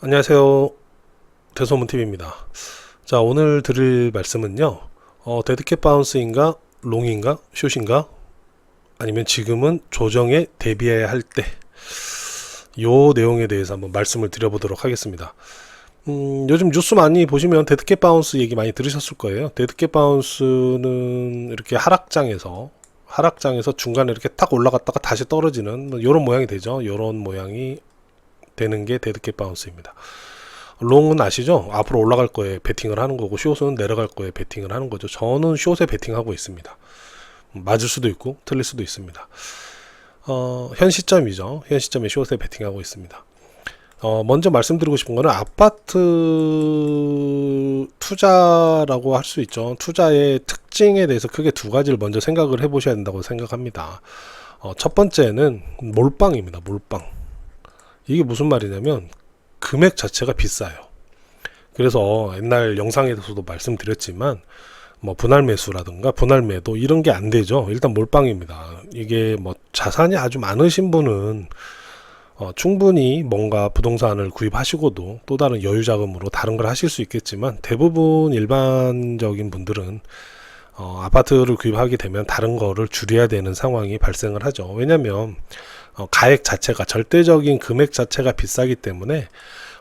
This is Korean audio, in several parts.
안녕하세요. 대소문TV입니다. 자, 오늘 드릴 말씀은요. 어, 데드캣 바운스인가, 롱인가, 숏인가, 아니면 지금은 조정에 대비해야 할 때, 요 내용에 대해서 한번 말씀을 드려보도록 하겠습니다. 음, 요즘 뉴스 많이 보시면 데드캣 바운스 얘기 많이 들으셨을 거예요. 데드캣 바운스는 이렇게 하락장에서 하락장에서 중간에 이렇게 탁 올라갔다가 다시 떨어지는 뭐 요런 모양이 되죠. 요런 모양이 되는 게 데드캣 바운스입니다. 롱은 아시죠? 앞으로 올라갈 거에 베팅을 하는 거고 숏은 내려갈 거에 베팅을 하는 거죠. 저는 숏에 베팅하고 있습니다. 맞을 수도 있고 틀릴 수도 있습니다. 어, 현 시점이죠. 현 시점에 숏에 베팅하고 있습니다. 어, 먼저 말씀드리고 싶은 거는 아파트 투자라고 할 수 있죠. 투자의 특징에 대해서 크게 두 가지를 먼저 생각을 해보셔야 된다고 생각합니다. 어, 첫 번째는 몰빵입니다. 몰빵. 이게 무슨 말이냐면 금액 자체가 비싸요. 그래서 옛날 영상에서도 말씀드렸지만 뭐 분할 매수라든가 분할 매도 이런 게 안 되죠. 일단 몰빵입니다. 이게 뭐 자산이 아주 많으신 분은 어, 충분히 뭔가 부동산을 구입하시고도 또 다른 여유 자금으로 다른 걸 하실 수 있겠지만 대부분 일반적인 분들은 어, 아파트를 구입하게 되면 다른 거를 줄여야 되는 상황이 발생을 하죠. 왜냐하면 어, 가액 자체가 절대적인 금액 자체가 비싸기 때문에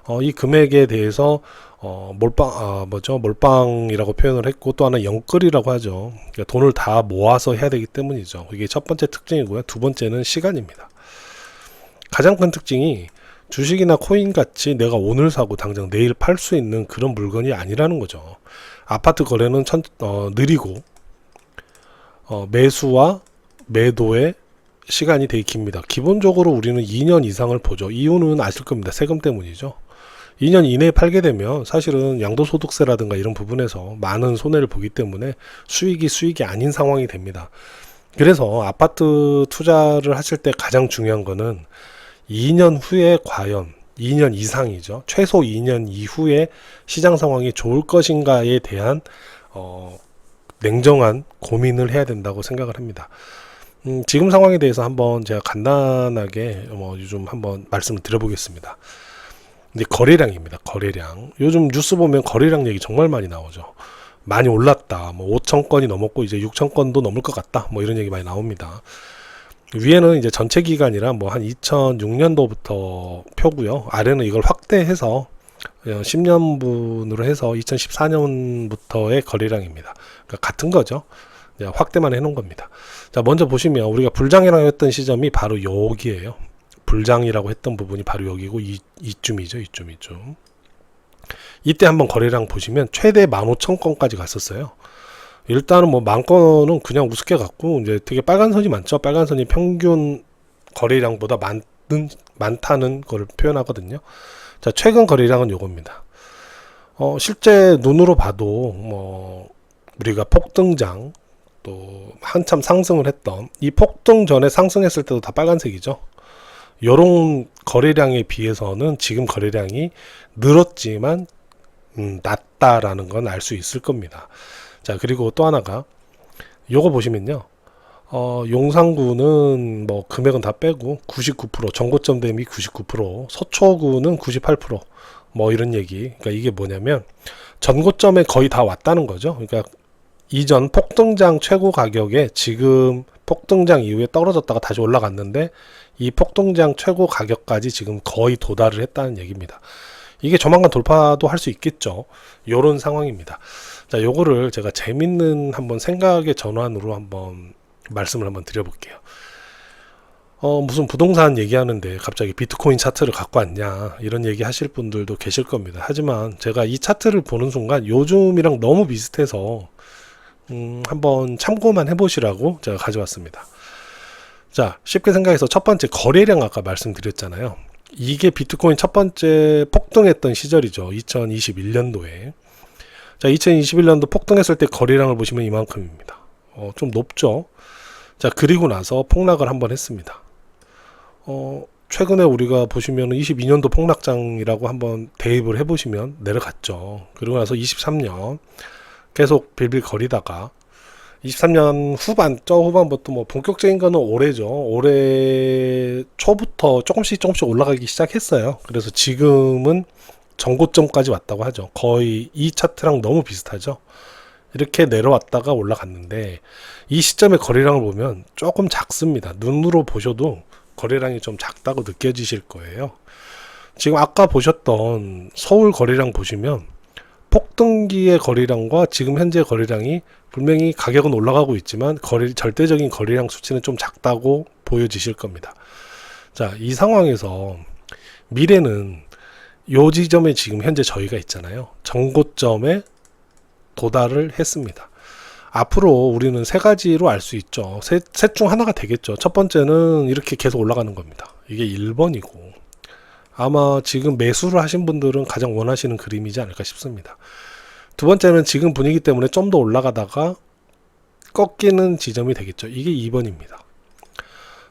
어, 이 금액에 대해서 어, 몰빵 아, 뭐죠 몰빵이라고 표현을 했고 또 하나 영끌이라고 하죠. 그러니까 돈을 다 모아서 해야 되기 때문이죠. 이게 첫 번째 특징이고요. 두 번째는 시간입니다. 가장 큰 특징이 주식이나 코인 같이 내가 오늘 사고 당장 내일 팔 수 있는 그런 물건이 아니라는 거죠. 아파트 거래는 천, 어, 느리고 어, 매수와 매도의 시간이 되게 깁니다. 기본적으로 우리는 2년 이상을 보죠. 이유는 아실 겁니다. 세금 때문이죠. 2년 이내에 팔게 되면 사실은 양도소득세라든가 이런 부분에서 많은 손해를 보기 때문에 수익이 수익이 아닌 상황이 됩니다. 그래서 아파트 투자를 하실 때 가장 중요한 거는 2년 후에 과연 2년 이상이죠. 최소 2년 이후에 시장 상황이 좋을 것인가에 대한 어, 냉정한 고민을 해야 된다고 생각을 합니다. 음, 지금 상황에 대해서 한번 제가 간단하게 뭐 요즘 한번 말씀을 드려보겠습니다. 이제 거래량입니다. 거래량. 요즘 뉴스 보면 거래량 얘기 정말 많이 나오죠. 많이 올랐다. 뭐 5천 건이 넘었고 이제 6천 건도 넘을 것 같다. 뭐 이런 얘기 많이 나옵니다. 위에는 이제 전체 기간이라 뭐 한 2006년도부터 표고요. 아래는 이걸 확대해서 10년분으로 해서 2014년부터의 거래량입니다. 그러니까 같은 거죠. 확대만 해놓은 겁니다. 자, 먼저 보시면 우리가 불장이라고 했던 시점이 바로 여기에요. 불장이라고 했던 부분이 바로 여기고 이, 이쯤이죠. 이쯤 이쯤. 이때 한번 거래량 보시면 최대 15,000건까지 갔었어요. 일단은 뭐 만 건은 그냥 우습게 갔고 이제 되게 빨간 선이 많죠. 빨간 선이 평균 거래량보다 많은 많다는 걸 표현하거든요. 자, 최근 거래량은 요겁니다. 어, 실제 눈으로 봐도 뭐 우리가 폭등장 또 한참 상승을 했던 이 폭등 전에 상승했을 때도 다 빨간색이죠. 요런 거래량에 비해서는 지금 거래량이 늘었지만 음, 낮다라는 건 알 수 있을 겁니다. 자 그리고 또 하나가 요거 보시면요. 어, 용산구는 뭐 금액은 다 빼고 99% 전고점 대비 99% 서초구는 98%뭐 이런 얘기. 그러니까 이게 뭐냐면 전고점에 거의 다 왔다는 거죠. 그러니까 이전 폭등장 최고 가격에 지금 폭등장 이후에 떨어졌다가 다시 올라갔는데 이 폭등장 최고 가격까지 지금 거의 도달을 했다는 얘기입니다. 이게 조만간 돌파도 할 수 있겠죠. 요런 상황입니다. 자, 요거를 제가 재밌는 한번 생각의 전환으로 한번 말씀을 한번 드려볼게요. 어, 무슨 부동산 얘기하는데 갑자기 비트코인 차트를 갖고 왔냐, 이런 얘기 하실 분들도 계실 겁니다. 하지만 제가 이 차트를 보는 순간 요즘이랑 너무 비슷해서 음, 한번 참고만 해보시라고 제가 가져왔습니다. 자, 쉽게 생각해서 첫 번째 거래량 아까 말씀드렸잖아요. 이게 비트코인 첫 번째 폭등했던 시절이죠. 2021년도에. 자, 2021년도 폭등했을 때 거래량을 보시면 이만큼입니다. 어, 좀 높죠. 자, 그리고 나서 폭락을 한번 했습니다. 어, 최근에 우리가 보시면 22년도 폭락장이라고 한번 대입을 해보시면 내려갔죠. 그리고 나서 23년 계속 빌빌 거리다가 23년 후반, 저 후반부터 뭐 본격적인 거는 올해죠. 올해 초부터 조금씩 조금씩 올라가기 시작했어요. 그래서 지금은 전고점까지 왔다고 하죠. 거의 이 차트랑 너무 비슷하죠. 이렇게 내려왔다가 올라갔는데 이 시점의 거래량을 보면 조금 작습니다. 눈으로 보셔도 거래량이 좀 작다고 느껴지실 거예요. 지금 아까 보셨던 서울 거래량 보시면 폭등기의 거래량과 지금 현재 거래량이 분명히 가격은 올라가고 있지만 거래 절대적인 거래량 수치는 좀 작다고 보여지실 겁니다. 자, 이 상황에서 미래는 요 지점에 지금 현재 저희가 있잖아요. 정고점에 도달을 했습니다. 앞으로 우리는 세 가지로 알 수 있죠. 셋 중 하나가 되겠죠. 첫 번째는 이렇게 계속 올라가는 겁니다. 이게 1번이고 아마 지금 매수를 하신 분들은 가장 원하시는 그림이지 않을까 싶습니다. 두 번째는 지금 분위기 때문에 좀 더 올라가다가 꺾이는 지점이 되겠죠. 이게 2번입니다.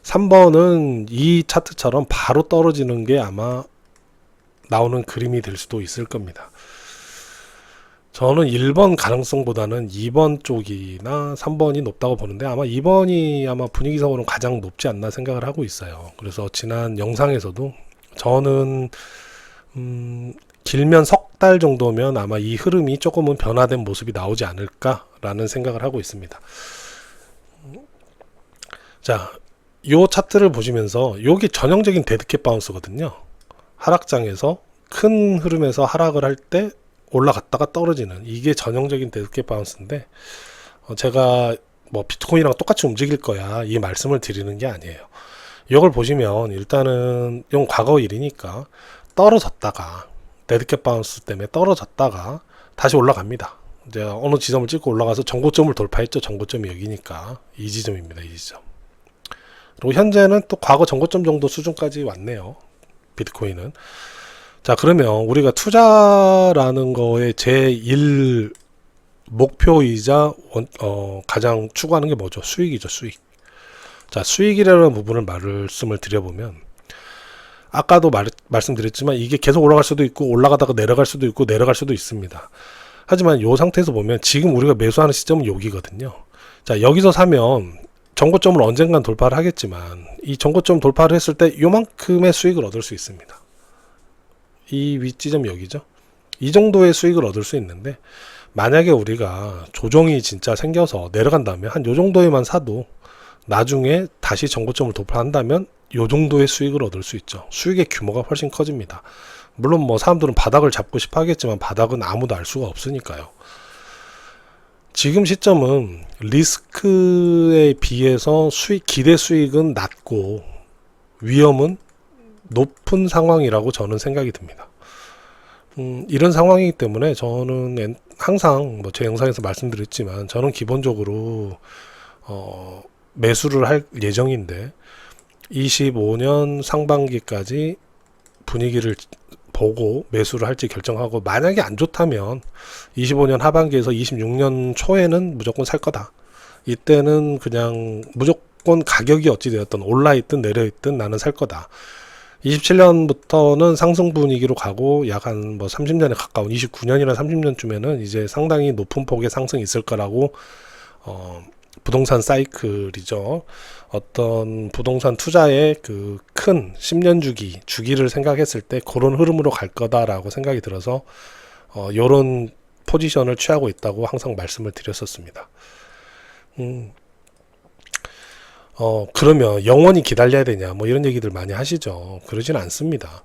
3번은 이 차트처럼 바로 떨어지는 게 아마 나오는 그림이 될 수도 있을 겁니다. 저는 1번 가능성보다는 2번 쪽이나 3번이 높다고 보는데 아마 2번이 아마 분위기상으로는 가장 높지 않나 생각을 하고 있어요. 그래서 지난 영상에서도 저는 음, 길면 석 달 정도면 아마 이 흐름이 조금은 변화된 모습이 나오지 않을까라는 생각을 하고 있습니다. 자, 요 차트를 보시면서 요게 전형적인 데드캣 바운스거든요. 하락장에서 큰 흐름에서 하락을 할 때 올라갔다가 떨어지는 이게 전형적인 데드캣 바운스인데 어, 제가 뭐 비트코인이랑 똑같이 움직일 거야 이 말씀을 드리는 게 아니에요. 이걸 보시면 일단은 용 과거 일이니까 떨어졌다가 데드캣 바운스 때문에 떨어졌다가 다시 올라갑니다. 이제 어느 지점을 찍고 올라가서 정고점을 돌파했죠. 정고점이 여기니까 이 지점입니다. 이 지점. 그리고 현재는 또 과거 정고점 정도 수준까지 왔네요. 비트코인은. 자, 그러면 우리가 투자라는 거에 제1 목표이자 원, 어, 가장 추구하는 게 뭐죠? 수익이죠, 수익. 자, 수익이라는 부분을 말씀을 드려보면 아까도 말, 말씀드렸지만 이게 계속 올라갈 수도 있고 올라가다가 내려갈 수도 있고 내려갈 수도 있습니다. 하지만 이 상태에서 보면 지금 우리가 매수하는 시점은 여기거든요. 자, 여기서 사면 정고점을 언젠간 돌파를 하겠지만 이 정고점 돌파를 했을 때 요만큼의 수익을 얻을 수 있습니다. 이 윗지점 여기죠. 이 정도의 수익을 얻을 수 있는데 만약에 우리가 조정이 진짜 생겨서 내려간다면 한 요 정도에만 사도 나중에 다시 정고점을 돌파한다면 요 정도의 수익을 얻을 수 있죠. 수익의 규모가 훨씬 커집니다. 물론 뭐 사람들은 바닥을 잡고 싶어 하겠지만 바닥은 아무도 알 수가 없으니까요. 지금 시점은 리스크에 비해서 수익, 기대 수익은 낮고 위험은 높은 상황이라고 저는 생각이 듭니다. 음, 이런 상황이기 때문에 저는 항상 뭐 제 영상에서 말씀드렸지만 저는 기본적으로 어, 매수를 할 예정인데 25년 상반기까지 분위기를 보고 매수를 할지 결정하고 만약에 안 좋다면 25년 하반기에서 26년 초에는 무조건 살 거다. 이때는 그냥 무조건 가격이 어찌 되었든 올라 있든 내려 있든 나는 살 거다. 27년부터는 상승 분위기로 가고 약 한 뭐 30년에 가까운 29년이나 30년쯤에는 이제 상당히 높은 폭의 상승이 있을 거라고 어 부동산 사이클이죠. 어떤 부동산 투자의 그 큰 10년 주기, 주기를 생각했을 때 그런 흐름으로 갈 거다라고 생각이 들어서 어, 요런 포지션을 취하고 있다고 항상 말씀을 드렸었습니다. 음, 어, 그러면 영원히 기다려야 되냐, 뭐 이런 얘기들 많이 하시죠. 그러진 않습니다.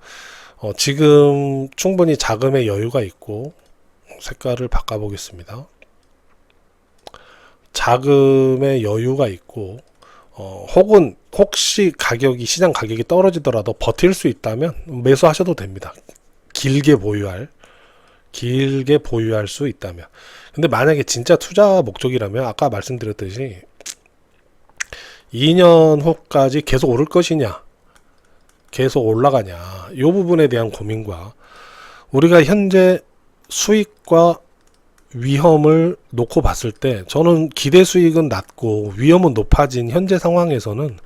어, 지금 충분히 자금의 여유가 있고, 색깔을 바꿔보겠습니다. 자금의 여유가 있고 어, 혹은 혹시 가격이 시장 가격이 떨어지더라도 버틸 수 있다면 매수하셔도 됩니다. 길게 보유할 길게 보유할 수 있다면. 근데 만약에 진짜 투자 목적이라면 아까 말씀드렸듯이 2년 후까지 계속 오를 것이냐, 계속 올라가냐, 이 부분에 대한 고민과 우리가 현재 수익과 위험을 놓고 봤을 때 저는 기대 수익은 낮고 위험은 높아진 현재 상황에서는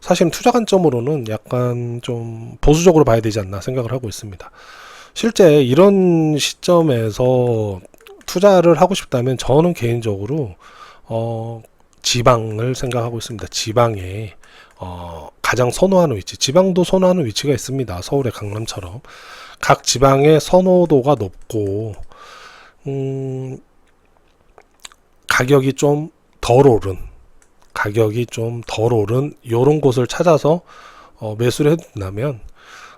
사실 투자 관점으로는 약간 좀 보수적으로 봐야 되지 않나 생각을 하고 있습니다. 실제 이런 시점에서 투자를 하고 싶다면 저는 개인적으로 어, 지방을 생각하고 있습니다. 지방에 어, 가장 선호하는 위치, 지방도 선호하는 위치가 있습니다. 서울의 강남처럼 각 지방의 선호도가 높고 음, 가격이 좀 덜 오른 가격이 좀 덜 오른 요런 곳을 찾아서 어, 매수를 해둔다면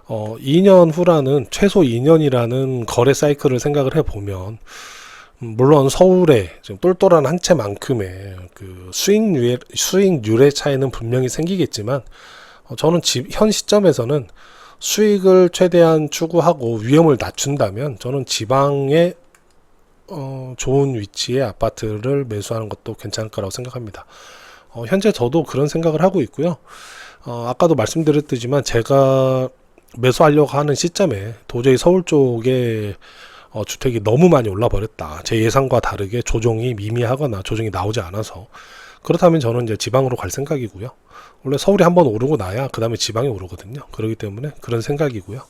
어, 2년 후라는 최소 2년이라는 거래 사이클을 생각을 해보면 음, 물론 서울에 지금 똘똘한 한 채만큼의 그 수익률의 수익률의 차이는 분명히 생기겠지만 어, 저는 집, 현 시점에서는 수익을 최대한 추구하고 위험을 낮춘다면 저는 지방의 어, 좋은 위치의 아파트를 매수하는 것도 괜찮을 거라고 생각합니다. 어, 현재 저도 그런 생각을 하고 있고요. 어, 아까도 말씀드렸지만 제가 매수하려고 하는 시점에 도저히 서울 쪽에 어, 주택이 너무 많이 올라 버렸다. 제 예상과 다르게 조정이 미미하거나 조정이 나오지 않아서 그렇다면 저는 이제 지방으로 갈 생각이고요. 원래 서울이 한번 오르고 나야 그 다음에 지방이 오르거든요. 그렇기 때문에 그런 생각이고요.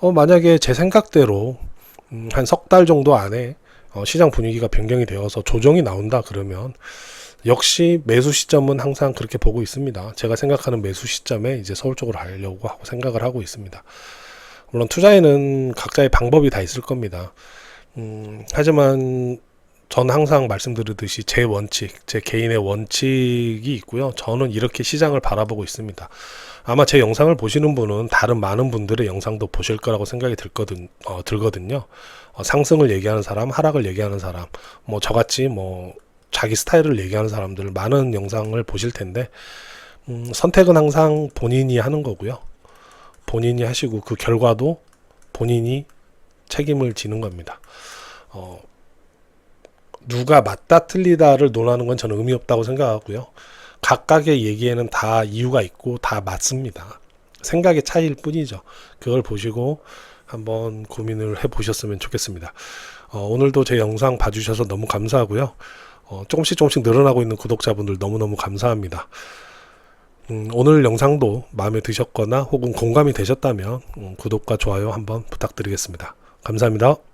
어, 만약에 제 생각대로 음, 한석 달 정도 안에 어, 시장 분위기가 변경이 되어서 조정이 나온다 그러면 역시 매수 시점은 항상 그렇게 보고 있습니다. 제가 생각하는 매수 시점에 이제 서울 쪽으로 가려고 하고 생각을 하고 있습니다. 물론 투자에는 각자의 방법이 다 있을 겁니다. 음, 하지만 전 항상 말씀드리듯이 제 원칙, 제 개인의 원칙이 있고요. 저는 이렇게 시장을 바라보고 있습니다. 아마 제 영상을 보시는 분은 다른 많은 분들의 영상도 보실 거라고 생각이 들거든, 어, 들거든요. 어, 상승을 얘기하는 사람, 하락을 얘기하는 사람, 뭐 저같이 뭐 자기 스타일을 얘기하는 사람들 많은 영상을 보실 텐데 음, 선택은 항상 본인이 하는 거고요. 본인이 하시고 그 결과도 본인이 책임을 지는 겁니다. 어, 누가 맞다 틀리다를 논하는 건 저는 의미 없다고 생각하고요. 각각의 얘기에는 다 이유가 있고 다 맞습니다. 생각의 차이일 뿐이죠. 그걸 보시고 한번 고민을 해 보셨으면 좋겠습니다. 어, 오늘도 제 영상 봐주셔서 너무 감사하고요. 어, 조금씩 조금씩 늘어나고 있는 구독자분들 너무너무 감사합니다. 음, 오늘 영상도 마음에 드셨거나 혹은 공감이 되셨다면 음, 구독과 좋아요 한번 부탁드리겠습니다. 감사합니다.